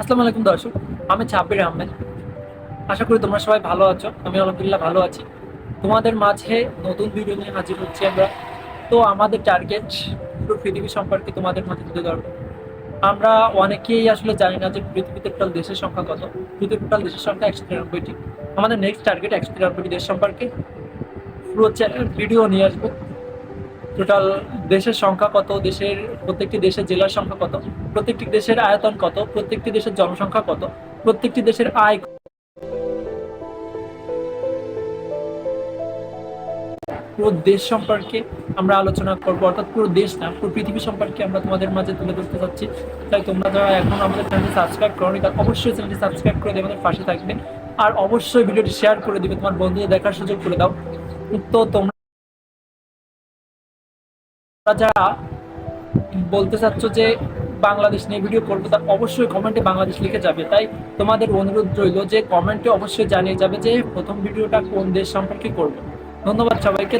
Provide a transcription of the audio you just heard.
আসসালামু আলাইকুম দর্শক, আমি ছাব্বির আহমেদ। আশা করি তোমরা সবাই ভালো আছো, আমি আলহামদুলিল্লাহ ভালো আছি। তোমাদের মাঝে নতুন ভিডিও নিয়ে হাজির হচ্ছি আমরা। তো আমাদের টার্গেট পুরো পৃথিবী সম্পর্কে তোমাদের মাঝে তুলে ধরবো। আমরা অনেকেই আসলে জানি না যে পৃথিবীতে টোটাল দেশের সংখ্যা কত। পৃথিবীর টোটাল দেশের সংখ্যা একশো তিরানব্বইটি। আমাদের নেক্সট টার্গেট একশো তিরানব্বইটি দেশ সম্পর্কে পুরো ভিডিও নিয়ে আসব। টোটাল দেশের সংখ্যা কত? দেশের প্রত্যেকটি দেশের জেলার সংখ্যা কত? প্রত্যেকটি দেশের আয়তন কত? প্রত্যেকটি দেশের জনসংখ্যা কত? প্রত্যেকটি দেশের আয়? পুরো দেশ সম্পর্কে আমরা আলোচনা করব, অর্থাৎ পুরো দেশ না, পুরো পৃথিবী সম্পর্কে আমরা তোমাদের মাঝে তুলে ধরতে চাচ্ছি তাই তোমরা যারা এখন আমাদের চ্যানেলটি সাবস্ক্রাইব করো তারা অবশ্যই চ্যানেলটি সাবস্ক্রাইব করে দিয়ে আমাদের পাশে থাকবে। আর অবশ্যই ভিডিওটি শেয়ার করে দিবে, তোমার বন্ধুদের দেখার সুযোগ করে দাও। তো তোমরা যারা বলতে চাচ্ছ যে বাংলাদেশ নিয়ে ভিডিও করব তার অবশ্যই কমেন্টে বাংলাদেশ লিখে যাবে। তাই তোমাদের অনুরোধ রইল যে কমেন্টে অবশ্যই জানিয়ে যাবে যে প্রথম ভিডিওটা কোন দেশ সম্পর্কে করব। ধন্যবাদ সবাইকে